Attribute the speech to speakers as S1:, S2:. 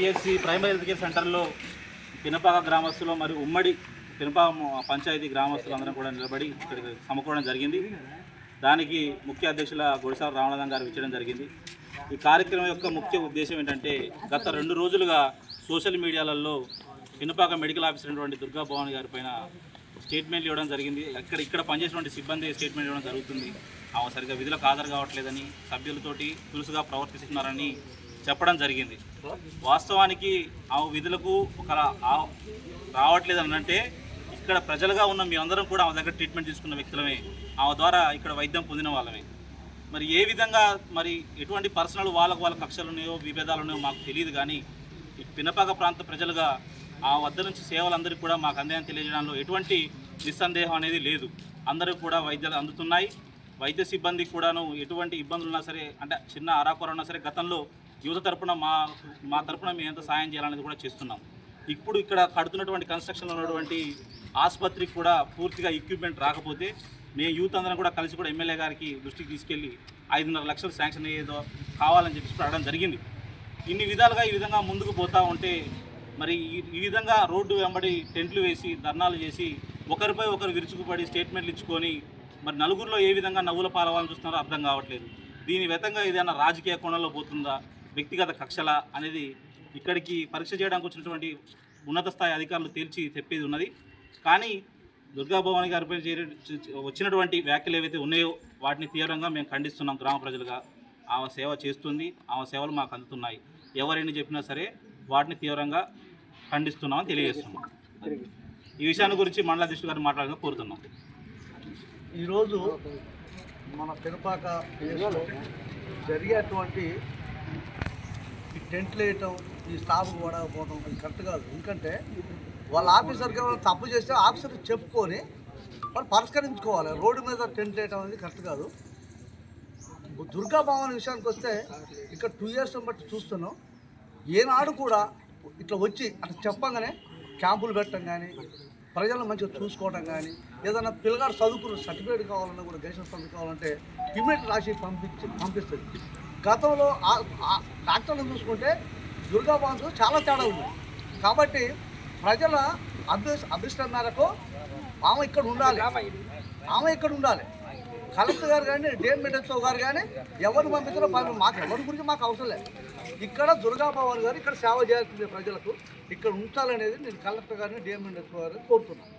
S1: PSC primary health care సెంటర్లో పినపాక గ్రామస్తులు మరియు ఉమ్మడి పినపాక పంచాయతీ గ్రామస్తులు అందరం కూడా నిలబడి ఇక్కడికి సమకూడడం జరిగింది. దానికి ముఖ్య అధ్యక్షుల గుడిసాల రామనాథం గారు ఇచ్చడం జరిగింది. ఈ కార్యక్రమం యొక్క ముఖ్య ఉద్దేశం ఏంటంటే గత రెండు రోజులుగా సోషల్ మీడియాలలో పినపాక మెడికల్ ఆఫీసర్ అయినటువంటి దుర్గా భవాని గారి పైన స్టేట్మెంట్లు ఇవ్వడం జరిగింది. ఇక్కడ ఇక్కడ పనిచేసినటువంటి సిబ్బంది స్టేట్మెంట్ ఇవ్వడం జరుగుతుంది. ఆమె సరిగ్గా విధులకు హాజరు కావట్లేదని సభ్యులతోటి తులుసుగా ప్రవర్తిస్తున్నారని చెప్పడం జరిగింది. వాస్తవానికి ఆ విధులకు ఒక రావట్లేదు అనంటే అంటే ఇక్కడ ప్రజలుగా ఉన్న మీ అందరం కూడా ఆమె దగ్గర ట్రీట్మెంట్ తీసుకున్న వ్యక్తులమే. ఆమె ద్వారా ఇక్కడ వైద్యం పొందిన వాళ్ళమే. మరి ఏ విధంగా మరి ఎటువంటి పర్సనల్ వాళ్ళకు వాళ్ళ కక్షలు ఉన్నాయో విభేదాలు ఉన్నాయో మాకు తెలియదు కానీ ఈ పినపాక ప్రాంత ప్రజలుగా ఆ వద్ద నుంచి సేవలందరికీ కూడా మాకు అందాయని తెలియజేయడంలో ఎటువంటి నిస్సందేహం అనేది లేదు. అందరూ కూడా వైద్యాలు అందుతున్నాయి. వైద్య సిబ్బంది కూడాను ఎటువంటి ఇబ్బందులు ఉన్నా సరే అంటే చిన్న ఆరాకొర ఉన్నా సరే గతంలో యువత తరపున మా మా తరపున మేము ఎంత సాయం చేయాలనేది కూడా చేస్తున్నాం. ఇప్పుడు ఇక్కడ కడుతున్నటువంటి కన్స్ట్రక్షన్లో ఉన్నటువంటి ఆసుపత్రికి కూడా పూర్తిగా ఎక్విప్మెంట్ రాకపోతే మేము యూత్ అందరం కూడా కలిసి కూడా ఎమ్మెల్యే గారికి దృష్టికి తీసుకెళ్ళి ఐదున్నర లక్షలు శాంక్షన్ అయ్యేదో కావాలని చెప్పి అడగడం జరిగింది. ఇన్ని విధాలుగా ఈ విధంగా ముందుకు పోతూ ఉంటే మరి ఈ- ఈ విధంగా రోడ్డు వెంబడి టెంట్లు వేసి ధర్నాలు చేసి ఒకరిపై ఒకరు విరుచుకుపడి స్టేట్మెంట్లు ఇచ్చుకొని మరి నలుగురిలో ఏ విధంగా నవ్వుల పాలవాలని చూస్తున్నారో అర్థం కావట్లేదు. దీని విధంగా ఏదైనా రాజకీయ కోణంలో పోతుందా? వ్యక్తిగత కక్షల అనేది ఇక్కడికి పరీక్ష చేయడానికి వచ్చినటువంటి ఉన్నత స్థాయి అధికారులు తేల్చి చెప్పేది ఉన్నది. కానీ దుర్గా భవాని గారిపై చేరే వచ్చినటువంటి వ్యాఖ్యలు ఏవైతే ఉన్నాయో వాటిని తీవ్రంగా మేము ఖండిస్తున్నాం గ్రామ ప్రజలుగా. ఆమె సేవ చేస్తుంది ఆమె సేవలు మాకు అందుతున్నాయి. ఎవరైనా చెప్పినా సరే వాటిని తీవ్రంగా ఖండిస్తున్నామని తెలియజేస్తున్నాం. ఈ విషయాన్ని గురించి మండల అధ్యక్షుడు గారు మాట్లాడాలని కోరుతున్నాం.
S2: ఈరోజు మన పినపాక జరిగేటువంటి టెంట్లు వేయటం ఈ స్టాఫ్ పడకపోవడం అది కరెక్ట్ కాదు. ఎందుకంటే వాళ్ళ ఆఫీసర్ వాళ్ళు తప్పు చేస్తే ఆఫీసర్ చెప్పుకొని వాళ్ళు పరిష్కరించుకోవాలి. రోడ్డు మీద టెంట్ వేయటం అనేది కరెక్ట్ కాదు. దుర్గా భవన్ విషయానికి వస్తే ఇక్కడ టూ ఇయర్స్ బట్టి చూస్తున్నాం. ఏనాడు కూడా ఇట్లా వచ్చి అట్లా చెప్పంగానే క్యాంపులు పెట్టడం కానీ ప్రజలను మంచిగా చూసుకోవడం కానీ ఏదైనా పిల్లగాడు చదువుకున్న సర్టిఫికేట్ కావాలన్నా కూడా దేశం సర్టిఫికేట్ కావాలంటే ఇమీడియట్ రాసి పంపించి పంపిస్తుంది. గతంలో డాక్టర్లు డాక్టర్లను చూసుకుంటే దుర్గా చాలా తేడా ఉంది. కాబట్టి ప్రజల అభి అభిష్టం మేరకు ఆమె ఇక్కడ ఉండాలి. ఆమె ఇక్కడ ఉండాలి. కలెక్టర్ గారు కానీ డిఎం మెడల్తో గారు కానీ ఎవరు పంపించారో మాకు ఎవరి గురించి మాకు అవసరం లేదు. ఇక్కడ దుర్గాభవాన్ గారు ఇక్కడ సేవ చేయాల్సిందే ప్రజలకు. ఇక్కడ ఉంచాలనేది నేను కలెక్టర్ గారిని డిఎం మెడల్తో గారిని కోరుతున్నాను.